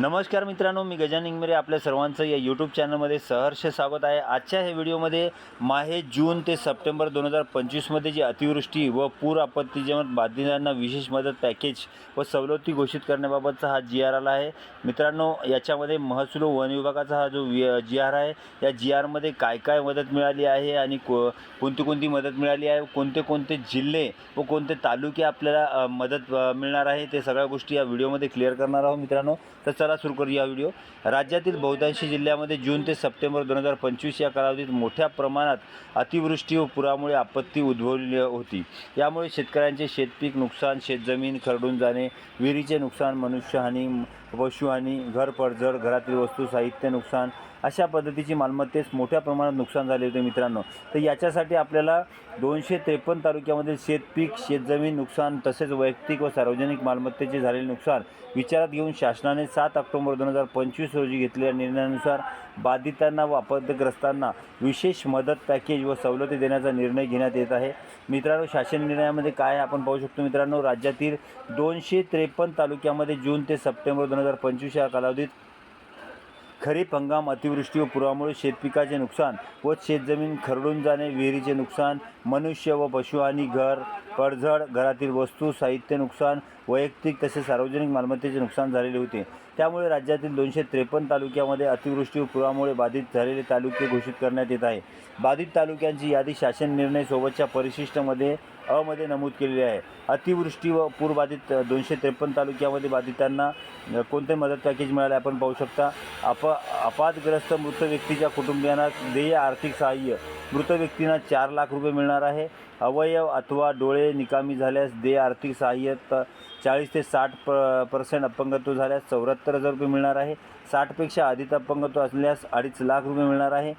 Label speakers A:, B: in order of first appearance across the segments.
A: नमस्कार मित्रांनो मी गजान इंगमेरे. आपल्या सर्वांचं या यूट्यूब चॅनलमध्ये सहर्ष स्वागत आहे. आजच्या ह्या व्हिडिओमध्ये माहे जून ते सप्टेंबर दोन हजार पंचवीसमध्ये जी अतिवृष्टी व पूर आपत्तीजनक बाधितांना विशेष मदत पॅकेज व सवलती घोषित करण्याबाबतचा हा जी आर आला आहे. मित्रांनो याच्यामध्ये महसूल वन विभागाचा हा जो जी आर आहे या जी आरमध्ये काय काय मदत मिळाली आहे आणि को कोणती कोणती मदत मिळाली आहे कोणते कोणते जिल्हे व कोणते तालुके आपल्याला मदत मिळणार आहे ते सगळ्या गोष्टी या व्हिडिओमध्ये क्लिअर करणार आहोत मित्रांनो. तर चला सुरू करूया व्हिडिओ. राज्यातील बहुतांशी जिल्ह्यामध्ये जून ते सप्टेंबर दोन हजार पंचवीस या कालावधीत मोठ्या प्रमाणात अतिवृष्टी व पुरामुळे आपत्ती उद्भवली होती. यामुळे शेतकऱ्यांचे शेतपीक नुकसान शेतजमीन खरडून जाणे विहिरीचे नुकसान मनुष्यहानी पशुहानी घर पडझड घरातील वस्तू साहित्य नुकसान अशा पद्धतीची मालमत्तेस मोठ्या प्रमाणात नुकसान झाले होते मित्रांनो. तर याच्यासाठी आपल्याला दोनशे त्रेपन्न तालुक्यामध्ये शेतपीक शेतजमीन नुकसान तसेच वैयक्तिक व सार्वजनिक मालमत्तेचे झालेले नुकसान विचारात घेऊन शासनाने सात ऑक्टोबर दोन हजार पंचवीस रोजी घेतलेल्या निर्णयानुसार बाधितांना व आपत्तीग्रस्तांना विशेष मदत पॅकेज व सवलती देण्याचा निर्णय घेण्यात येत आहे. मित्रांनो शासन निर्णयामध्ये काय आपण पाहू शकतो मित्रांनो राज्यातील दोनशे त्रेपन्न तालुक्यामध्ये जून ते सप्टेंबर दोन हजार पंचवीस या कालावधीत खरीप हंगाम अतिवृष्टी व पुरामुळे शेतपिकाचे नुकसान व शेतजमीन खरडून जाणे विहिरीचे नुकसान मनुष्य व पशुहानी घर पडझड घरातील वस्तू साहित्य नुकसान वैयक्तिक तसेच सार्वजनिक मालमत्तेचे नुकसान झालेले होते. त्यामुळे राज्यातील दोनशे त्रेपन्न तालुक्यामध्ये अतिवृष्टी व पुरामुळे बाधित झालेले तालुके घोषित करण्यात येत आहे. बाधित तालुक्यांची यादी शासन निर्णय सोबतच्या परिशिष्टमध्ये अमध्ये नमूद केलेली आहे. अतिवृष्टी व पूरबाधित दोनशे त्रेपन्न तालुक्यामध्ये बाधितांना कोणते मदत पॅकेज मिळाले आपण पाहू शकता. अप अपातग्रस्त मृत व्यक्तीच्या कुटुंबियांना देय आर्थिक सहाय्य. मृत व्यक्तींना चार लाख रुपये मिळणार आहे. अवयव अथवा डोळे निकामी झाल्यास देय आर्थिक सहाय्य त चाळीस ते साठ प पर्सेंट अपंगत्व झाल्यास चौऱ्याहत्तर हजार रुपये मिळणार आहे. साठपेक्षा अधिक अपंगत्व असल्यास अडीच लाख रुपये मिळणार आहे.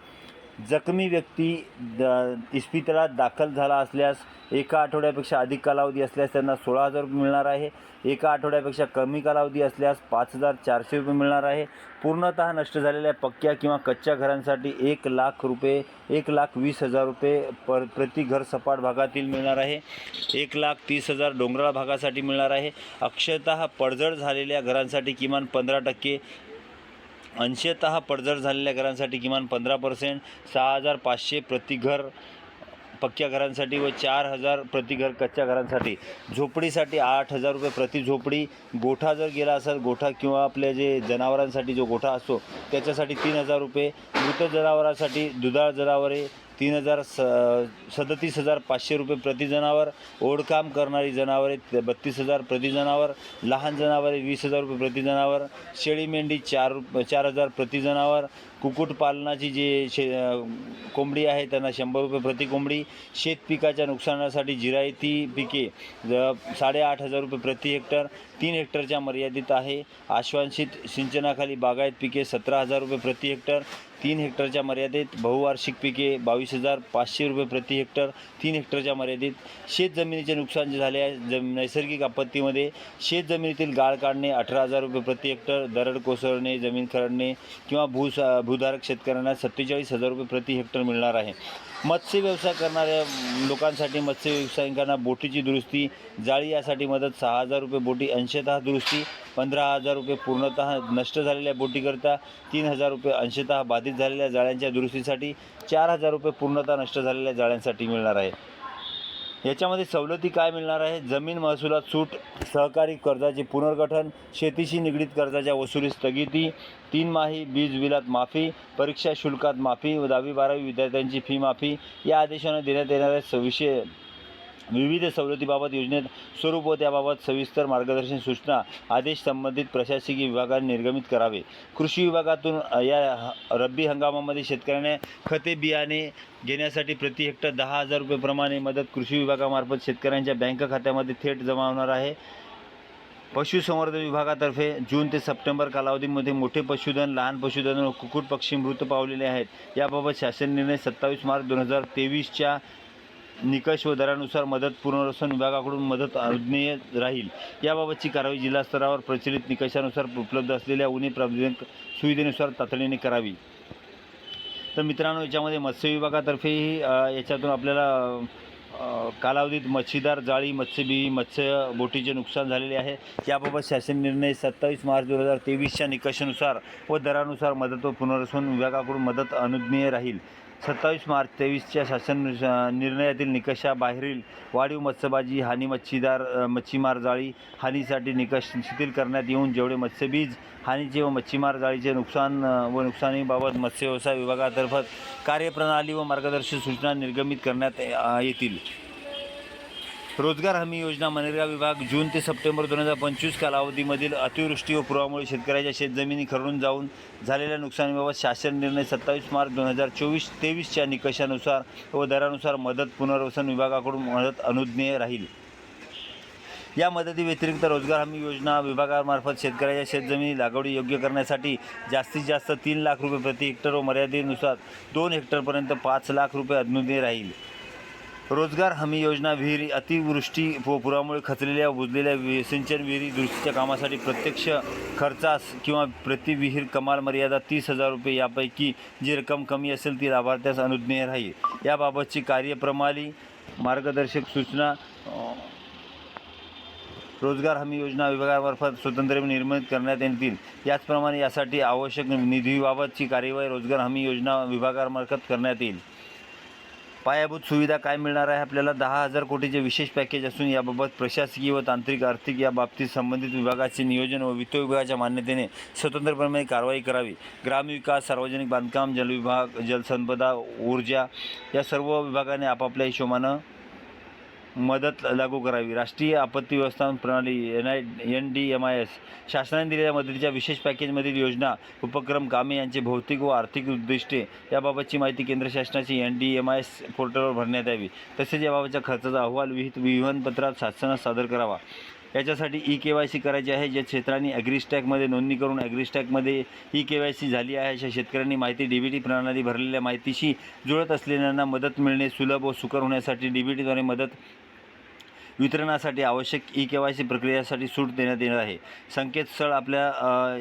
A: जखमी व्यक्ती द इस्पितळात दाखल झाला असल्यास एका आठवड्यापेक्षा अधिक कालावधी असल्यास त्यांना सोळा हजार रुपये मिळणार आहे. एका आठवड्यापेक्षा कमी कालावधी असल्यास पाच हजार चारशे रुपये मिळणार आहे. पूर्णतः नष्ट झालेल्या पक्क्या किंवा कच्च्या घरांसाठी एक लाख रुपये एक लाख वीस हजार रुपये पर प्रति घर सपाट भागातील मिळणार आहे. एक लाख तीस हजार डोंगराळ भागासाठी मिळणार आहे. अक्षरतः पडझड झालेल्या घरांसाठी किमान पंधरा टक्के अंशतः पडझड झालेल्या घरांसाठी किमान पंधरा पर्सेंट सहा हजार पाचशे प्रति घर पक्क्या घरांसाठी व चार हजार प्रति घर कच्च्या घरांसाठी. झोपडीसाठी आठ हजार रुपये प्रति झोपडी. गोठा जर गेला असेल गोठा किंवा आपल्या जे जनावरांसाठी जो गोठा असतो त्याच्यासाठी तीन हजार रुपये. मृत जनावरांसाठी दुधाळ जनावरे तीन हजार स सदतीस हजार पाचशे रुपये प्रति जनावर ओढकाम करणारी जनावरे बत्तीस हजार प्रति जनावर लहान जनावरे वीस हजार रुपये प्रति जनावर शेळी मेंढी चार रुप चार हजार प्रति जनावर कुक्कुटपालनाची जी शे कोंबडी आहे त्यांना शंभर रुपये प्रति कोंबडी शेत पिकाच्या नुकसानासाठी जिरायती पिके साडेआठ हजार रुपये प्रति हेक्टर तीन हेक्टरच्या मर्यादित आहे आश्वासित सिंचनाखाली बागायत पिके सतरा हजार रुपये प्रति हेक्टर तीन हेक्टरच्या मर्यादेत बहुवार्षिक पिके बावीस हजार पाचशे रुपये प्रति हेक्टर तीन हेक्टरच्या मर्यादेत शेत जमिनीचे नुकसान जे झाले आहे जम नैसर्गिक आपत्तीमध्ये शेत जमिनीतील गाळ काढणे अठरा हजार रुपये प्रति हेक्टर दरड कोसळणे जमीन खरडणे किंवा भूस भूधारक शेतकऱ्यांना सत्तेचाळीस हजार रुपये प्रति हेक्टर मिळणार आहे. मत्स्य व्यवसाय करणाऱ्या लोकांसाठी मत्स्य व्यवसायिकांना बोटीची दुरुस्ती जाळी यासाठी मदत सहा हजार रुपये बोटी अंशतः दुरुस्ती पंधरा हजार रुपये पूर्णतः नष्ट झालेल्या बोटीकरता तीन हजार रुपये अंशतः बाधित झालेल्या जाळ्यांच्या दुरुस्तीसाठी चार हजार रुपये पूर्णतः नष्ट झालेल्या जाळ्यांसाठी मिळणार आहे. याच्यामध्ये सवलती काय मिळणार आहे? जमीन महसुलात सूट सहकारी कर्जाचे पुनर्गठन शेतीशी निगडीत कर्जाच्या वसुली स्थगिती तीन माही बीज बिलात माफी परीक्षा शुल्कात माफी व दहावी बारावी विद्यार्थ्यांची फी माफी या आदेशाने देण्यात येणाऱ्या सविषय विविध सवलतीबाबत योजनेत स्वरूप व त्याबाबत सविस्तर मार्गदर्शन सूचना आदेश संबंधित प्रशासकीय विभागाने निर्गमित करावे. कृषी विभागातून या ह- रब्बी हंगामामध्ये शेतकऱ्याने खते बियाणे घेण्यासाठी प्रति हेक्टर दहा हजार रुपयेप्रमाणे मदत कृषी विभागामार्फत शेतकऱ्यांच्या बँक खात्यामध्ये थेट जमा होणार आहे. पशुसंवर्धन विभागातर्फे जून ते सप्टेंबर कालावधीमध्ये मोठे पशुधन लहान पशुधन व कुक्कुट पक्षी मृत पावलेले आहेत. याबाबत शासन निर्णय सत्तावीस मार्च दोन हजार तेवीसच्या निकष व दरानुसार मदत पुनर्वसन विभागाकडून मदत अनुज्ञेय राहील. याबाबतची कारवाई जिल्हा स्तरावर प्रचलित निकषानुसार उपलब्ध असलेल्या उणे प्राविधिक सुविधेनुसार तातडीने करावी. तर मित्रांनो याच्यामध्ये मत्स्य विभागातर्फेही याच्यातून आपल्याला कालावधीत मच्छीदार जाळी मत्स्यबी मत्स्य बोटीचे नुकसान झालेले आहे. याबाबत शासन निर्णय सत्तावीस मार्च दोन हजार तेवीसच्या निकषानुसार व दरानुसार मदत व पुनर्वसन विभागाकडून मदत अनुज्ञेय राहील. सत्तावीस मार्च तेवीसच्या शासन निर्णयातील निकषाबाहेरील वाढीव मत्स्यबाजी हानी मच्छीदार मच्छीमार जाळी हानीसाठी निकष शिथिल करण्यात येऊन जेवढे मत्स्यबीज हानीचे व मच्छीमार जाळीचे नुकसान व नुकसानीबाबत मत्स्य व्यवसाय विभागातर्फे कार्यप्रणाली व मार्गदर्शक सूचना निर्गमित करण्यात येतील. रोजगार हमी योजना मनरेगा विभाग जून ते सप्टेंबर दोन हजार पंचवीस कालावधीमधील अतिवृष्टी व पुरामुळे शेतकऱ्याच्या शेतजमिनी खरडून जाऊन झालेल्या नुकसानीबाबत शासन निर्णय सत्तावीस मार्च दोन हजार चोवीस तेवीसच्या निकषानुसार व दरानुसार मदत पुनर्वसन विभागाकडून मदत अनुज्ञेय राहील. या मदतीव्यतिरिक्त रोजगार हमी योजना विभागामार्फत शेतकऱ्याच्या शेतजमिनी लागवडी योग्य करण्यासाठी जास्तीत जास्त तीन लाख रुपये प्रति हेक्टर व मर्यादेनुसार दोन हेक्टरपर्यंत पाच लाख रुपये अनुज्ञेय राहील. रोजगार हमी योजना विहिरी अतिवृष्टी व पुरामुळे खचलेल्या बुजलेल्या वि सिंचन विहिरी दुरुस्तीच्या कामासाठी प्रत्यक्ष खर्चास किंवा प्रति विहीर कमाल मर्यादा तीस हजार रुपये यापैकी जी रक्कम कमी असेल ती लाभार्थ्यास अनुज्ञेय राहील. याबाबतची कार्यप्रणाली मार्गदर्शक सूचना रोजगार हमी योजना विभागामार्फत स्वतंत्रपणे निर्मित करण्यात येतील. याचप्रमाणे यासाठी आवश्यक निधीबाबतची कार्यवाही रोजगार हमी योजना विभागामार्फत करण्यात येईल. पायाभूत सुविधा काय मिळणार आहे? आपल्याला दहा हजार कोटीचे विशेष पॅकेज असून याबाबत प्रशासकीय व तांत्रिक आर्थिक या बाबतीत संबंधित विभागाचे नियोजन व वित्त विभागाच्या मान्यतेने स्वतंत्रपणे कारवाई करावी. ग्रामविकास सार्वजनिक बांधकाम जलविभाग जलसंपदा ऊर्जा या सर्व विभागाने आपापल्या हिशोबानं मदत लागू करावी. राष्ट्रीय आपत्ती व्यवस्थापन प्रणाली N I N D M I S शासनाने दिलेल्या मदतीच्या विशेष पॅकेजमधील योजना उपक्रम कामे यांचे भौतिक व आर्थिक उद्दिष्टे याबाबतची माहिती केंद्र शासनाची N D M I S पोर्टलवर भरण्यात यावी. तसेच याबाबतच्या खर्चाचा अहवाल विहित विवरणपत्रात शासनास सादर करावा. याच्यासाठी ई के वाय सी करायची आहे ज्या क्षेत्रांनी ॲग्रीस्टॅकमध्ये नोंदणी करून ॲग्रीस्टॅकमध्ये ई के वाय सी झाली आहे अशा शेतकऱ्यांनी माहिती डी बी टी प्रणाली भरलेल्या माहितीशी जुळत असलेल्यांना मदत मिळणे सुलभ व सुकर होण्यासाठी डी बी टीद्वारे मदत वितरणासाठी आवश्यक ई के वाय सी प्रक्रियासाठी सूट देण्यात येणार आहे. संकेतस्थळ आपल्या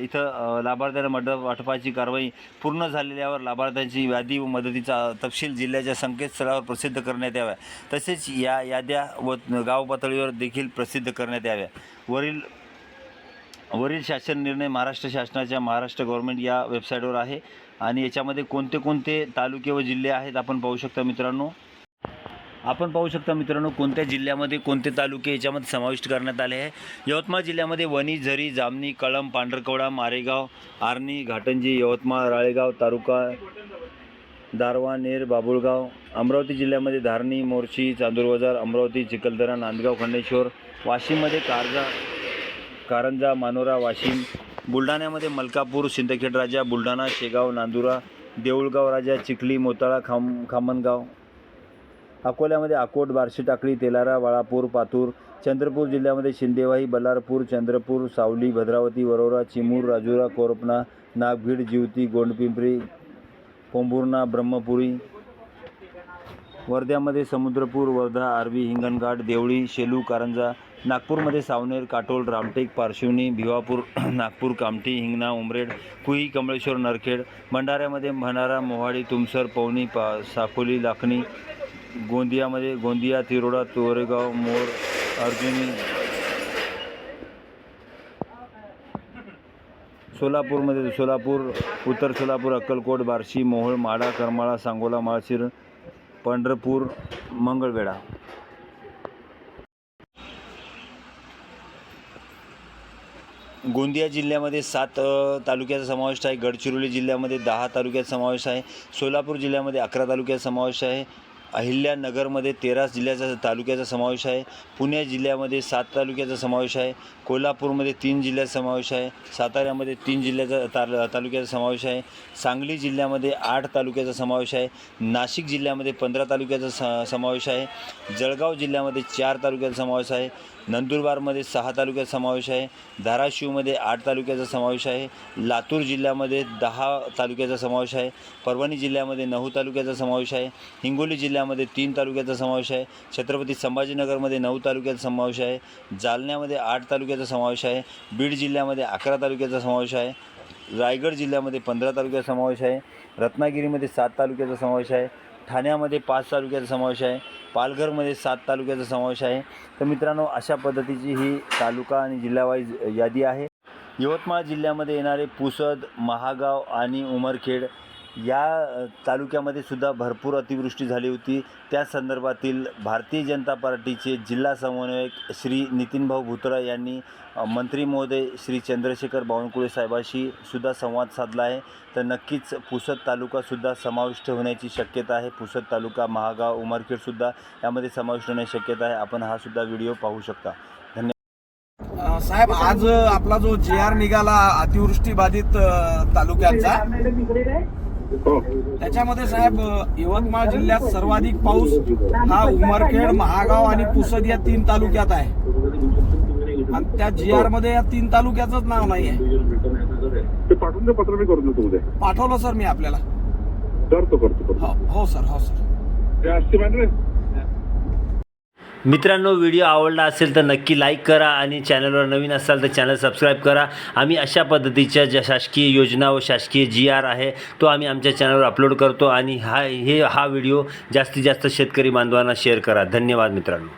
A: इथं लाभार्थ्यांना लाभार्थ्याला मदत वाटपाची कारवाई पूर्ण झालेल्यावर लाभार्थ्यांची यादी व मदतीचा तपशील जिल्ह्याच्या संकेतस्थळावर प्रसिद्ध करण्यात याव्या. तसेच या याद्या व गाव पातळीवर देखील प्रसिद्ध करण्यात याव्या. वरील वरील शासन निर्णय महाराष्ट्र शासनाच्या महाराष्ट्र गव्हर्नमेंट या वेबसाईटवर आहे. आणि याच्यामध्ये कोणते कोणते तालुके व जिल्हे आहेत आपण पाहू शकता मित्रांनो. आपण पाहू शकता मित्रांनो कोणत्या जिल्ह्यामध्ये कोणते तालुके याच्यामध्ये समाविष्ट करण्यात आले आहे? यवतमाळ जिल्ह्यामध्ये वणी झरी जामणी कळंब पांढरकवडा मारेगाव आर्णी घाटंजी यवतमाळ राळेगाव तालुका दारवा नेर बाबुळगाव अमरावती जिल्ह्यामध्ये धारणी मोर्शी चांदूरबाजार अमरावती चिखलदरा नांदगाव खंडेश्वर वाशिममध्ये कारजा कारंजा मानोरा वाशिम बुलढाण्यामध्ये मलकापूर सिंदखेड राजा बुलढाणा शेगाव नांदुरा देऊळगाव राजा चिखली मोताळा खाम खामनगाव अकोल्यामध्ये अकोट बार्शी टाकळी तेलारा बाळापूर पातूर चंद्रपूर जिल्ह्यामध्ये शिंदेवाही बल्लारपूर चंद्रपूर सावली भद्रावती वरोरा चिमूर राजुरा कोरपणा नागभीड जिवती गोंडपिंपरी कोंभुर्णा ब्रह्मपुरी वर्ध्यामध्ये समुद्रपूर वर्धा आर्वी हिंगणघाट देवळी शेलू कारंजा नागपूरमध्ये सावनेर काटोल रामटेक पारशिवनी भिवापूर नागपूर कामठी हिंगणा उमरेड कुई कमळेश्वर नरखेड भंडाऱ्यामध्ये भंडारा मोहाडी तुमसर पवनी पा साकोली लाखणी गोंदियामध्ये गोंदिया तिरोडा तोरेगाव मोर अर्जुनी सोलापूरमध्ये सोलापूर उत्तर सोलापूर अक्कलकोट बार्शी मोहोळ माडा करमाळा सांगोला माळशिर पंढरपूर मंगळवेढा. गोंदिया जिल्ह्यामध्ये सात तालुक्याचा समावेश आहे. गडचिरोली जिल्ह्यामध्ये दहा तालुक्यात समावेश आहे. सोलापूर जिल्ह्यामध्ये अकरा तालुक्यात समावेश आहे. अहिल्यानगरमध्ये तेरा जिल्ह्याचा तालुक्याचा समावेश आहे पुणे जिल्ह्यामध्ये सात तालुक्याचा समावेश आहे कोल्हापूरमध्ये तीन जिल्ह्याचा समावेश आहे साताऱ्यामध्ये तीन जिल्ह्याचा ताल तालुक्याचा समावेश आहे सांगली जिल्ह्यामध्ये आठ तालुक्याचा समावेश आहे नाशिक जिल्ह्यामध्ये पंधरा तालुक्याचा स समावेश आहे जळगाव जिल्ह्यामध्ये चार तालुक्याचा समावेश आहे नंदुरबारमध्ये सहा तालुक्याचा समावेश आहे धाराशिवमध्ये आठ तालुक्याचा समावेश आहे लातूर जिल्ह्यामध्ये दहा तालुक्याचा समावेश आहे परभणी जिल्ह्यामध्ये नऊ तालुक्याचा समावेश आहे हिंगोली जिल्ह्यामध्ये तीन तालुक्याचा समावेश आहे. छत्रपती संभाजीनगरमध्ये नऊ तालुक्याचा समावेश आहे. जालन्यामध्ये आठ तालुक्याचा समावेश आहे. बीड जिल्ह्यामध्ये अकरा तालुक्याचा समावेश आहे. रायगड जिल्ह्यामध्ये पंधरा तालुक्याचा समावेश आहे. रत्नागिरीमध्ये सात तालुक्याचा समावेश आहे. ठाण्यामध्ये पाच तालुक्याचा समावेश आहे. पालघरमध्ये सात तालुक्याचा समावेश आहे. तर मित्रांनो अशा पद्धतीची ही तालुका आणि जिल्हावाईज यादी आहे. यवतमाळ जिल्ह्यामध्ये येणारे पुसद महागाव आणि उमरखेड या तालुक्यामध्ये सुद्धा भरपूर अतिवृष्टी झाली होती. त्या संदर्भातील भारतीय जनता पार्टीचे जिल्हा समन्वयक श्री नितीनभाऊ भुतरा यांनी मंत्री महोदय श्री चंद्रशेखर बावनकुळे साहेबाशी सुद्धा संवाद साधला आहे. तर नक्कीच पुसद तालुकासुद्धा समाविष्ट होण्याची शक्यता आहे. पुसद तालुका महागाव उमरखेडसुद्धा यामध्ये समाविष्ट होण्याची शक्यता आहे. आपण हा सुद्धा व्हिडिओ पाहू शकता.
B: धन्यवाद साहेब आज आपला जो जे आर निघाला अतिवृष्टी बाधित तालुक्यांचा त्याच्यामध्ये साहेब यवतमाळ जिल्ह्यात सर्वाधिक पाऊस हा उमरखेड महागाव आणि पुसद या तीन तालुक्यात आहे. आणि त्या जी आरमध्ये या तीन तालुक्याचंच नाव नाही आहे
C: ते पाठवून दे पत्र मी करून देतो उद्या.
B: पाठवलं सर मी आपल्याला.
C: करतो करतो करतो.
B: हो हो सर हो सर.
C: ते असते मॅडम
A: मित्रांनो व्हिडिओ आवडला असेल तर नक्की लाईक करा आणि चॅनलवर नवीन असाल तर चॅनल सबस्क्राईब करा. आम्ही अशा पद्धतीच्या ज्या शासकीय योजना व शासकीय जी आर आहे तो आम्ही आमच्या चॅनलवर अपलोड करतो आणि हा हे हा व्हिडिओ जास्तीत जास्त शेतकरी बांधवांना शेअर करा. धन्यवाद मित्रांनो.